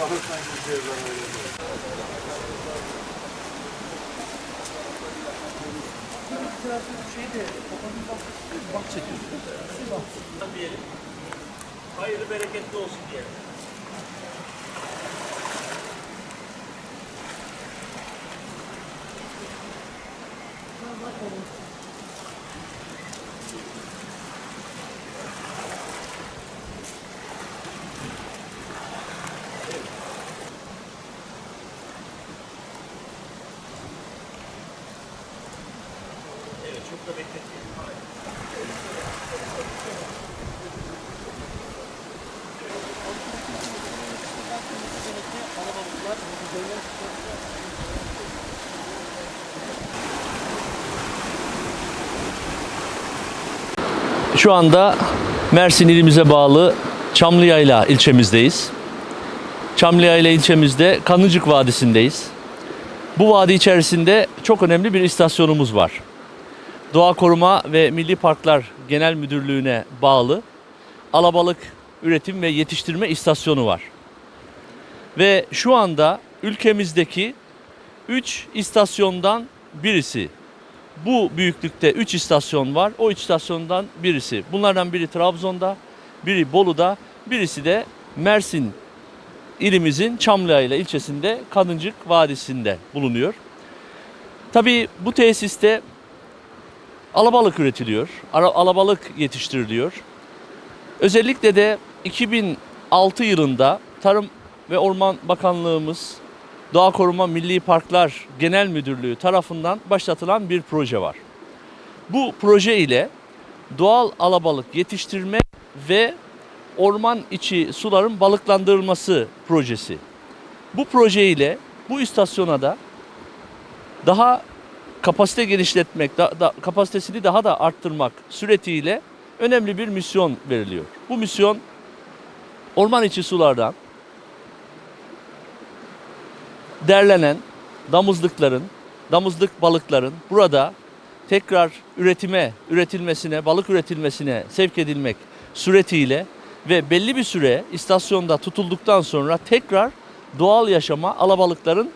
Bakın sanki bir şey var. Diyelim. Hayırlı bereketli olsun diyelim. Evet, çok da bekletmeyelim. Şu anda Mersin ilimize bağlı Çamlıyayla ilçemizdeyiz. Çamlıyayla ilçemizde Kanıcık Vadisi'ndeyiz. Bu vadi içerisinde çok önemli bir istasyonumuz var. Doğa Koruma ve Milli Parklar Genel Müdürlüğü'ne bağlı alabalık üretim ve yetiştirme istasyonu var. Ve şu anda ülkemizdeki 3 istasyondan birisi. Bu büyüklükte 3 istasyon var. O üç istasyondan birisi. Bunlardan biri Trabzon'da, biri Bolu'da, birisi de Mersin ilimizin Çamlıayla ilçesinde Kadıncık Vadisi'nde bulunuyor. Tabii bu tesiste alabalık üretiliyor, alabalık yetiştiriliyor. Özellikle de 2006 yılında Tarım ve Orman Bakanlığımız Doğa Koruma Milli Parklar Genel Müdürlüğü tarafından başlatılan bir proje var. Bu proje ile doğal alabalık yetiştirme ve orman içi suların balıklandırılması projesi. Bu proje ile bu istasyona da daha kapasite genişletmek, da, da- kapasitesini daha da arttırmak suretiyle önemli bir misyon veriliyor. Bu misyon orman içi sulardan derlenen damızlıkların, damızlık balıkların burada tekrar üretime, üretilmesine, balık üretilmesine sevk edilmek suretiyle ve belli bir süre istasyonda tutulduktan sonra tekrar doğal yaşama alabalıkların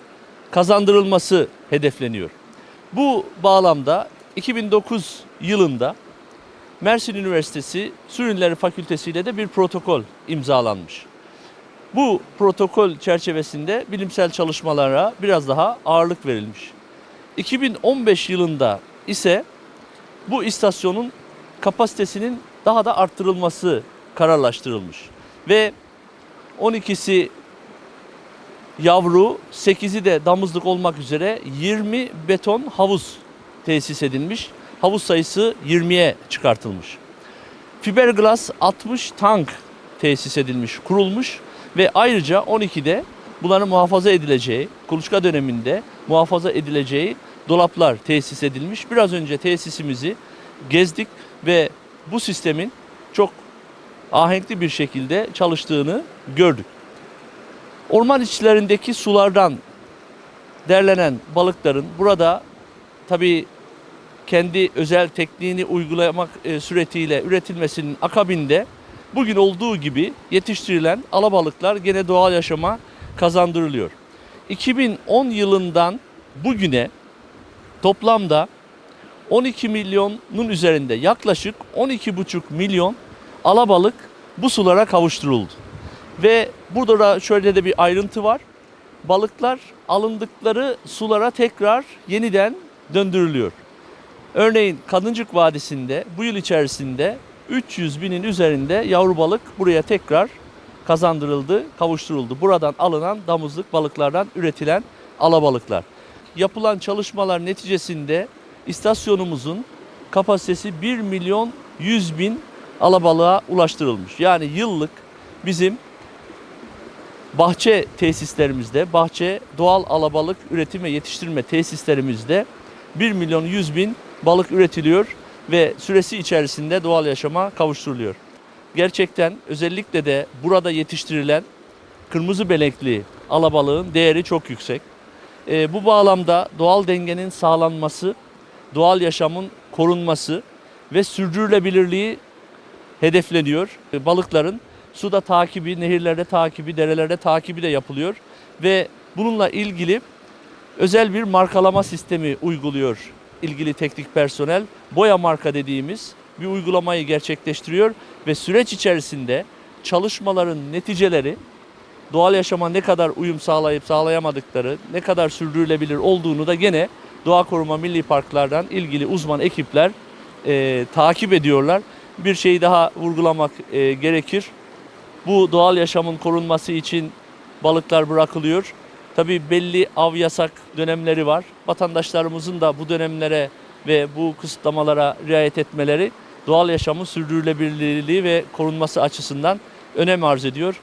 kazandırılması hedefleniyor. Bu bağlamda 2009 yılında Mersin Üniversitesi Su Ürünleri Fakültesi ile de bir protokol imzalanmış. Bu protokol çerçevesinde bilimsel çalışmalara biraz daha ağırlık verilmiş. 2015 yılında ise bu istasyonun kapasitesinin daha da arttırılması kararlaştırılmış. Ve 12'si yavru, 8'i de damızlık olmak üzere 20 beton havuz tesis edilmiş. Havuz sayısı 20'ye çıkartılmış. Fiberglass 60 tank tesis edilmiş, kurulmuş ve ayrıca 12'de bunların muhafaza edileceği, kuluçka döneminde muhafaza edileceği dolaplar tesis edilmiş. Biraz önce tesisimizi gezdik ve bu sistemin çok ahenkli bir şekilde çalıştığını gördük. Orman içlerindeki sulardan derlenen balıkların burada tabii kendi özel tekniğini uygulamak e, suretiyle üretilmesinin akabinde bugün olduğu gibi yetiştirilen alabalıklar gene doğal yaşama kazandırılıyor. 2010 yılından bugüne toplamda 12 milyonun üzerinde yaklaşık 12,5 milyon alabalık bu sulara kavuşturuldu. Ve burada da şöyle de bir ayrıntı var. Balıklar alındıkları sulara tekrar yeniden döndürülüyor. Örneğin Kadıncık Vadisi'nde bu yıl içerisinde 300 binin üzerinde yavru balık buraya tekrar kazandırıldı, kavuşturuldu. Buradan alınan damızlık balıklardan üretilen alabalıklar. Yapılan çalışmalar neticesinde istasyonumuzun kapasitesi 1 milyon 100 bin alabalığa ulaştırılmış. Yani yıllık bizim bahçe tesislerimizde, bahçe doğal alabalık üretim ve yetiştirme tesislerimizde 1 milyon 100 bin balık üretiliyor. ve süresi içerisinde doğal yaşama kavuşturuluyor. Gerçekten özellikle de burada yetiştirilen kırmızı benekli alabalığın değeri çok yüksek. Ee, bu bağlamda doğal dengenin sağlanması, doğal yaşamın korunması ve sürdürülebilirliği hedefleniyor. Ee, Balıkların suda takibi, nehirlerde takibi, derelerde takibi de yapılıyor ve bununla ilgili özel bir markalama sistemi uyguluyor ilgili teknik personel. Boya marka dediğimiz bir uygulamayı gerçekleştiriyor ve süreç içerisinde çalışmaların neticeleri doğal yaşama ne kadar uyum sağlayıp sağlayamadıkları, ne kadar sürdürülebilir olduğunu da gene Doğa Koruma Milli Parklardan ilgili uzman ekipler e, takip ediyorlar. Bir şeyi daha vurgulamak e, gerekir. Bu doğal yaşamın korunması için balıklar bırakılıyor. Tabii belli av yasak dönemleri var. Vatandaşlarımızın da bu dönemlere ve bu kısıtlamalara riayet etmeleri doğal yaşamın sürdürülebilirliği ve korunması açısından önem arz ediyor.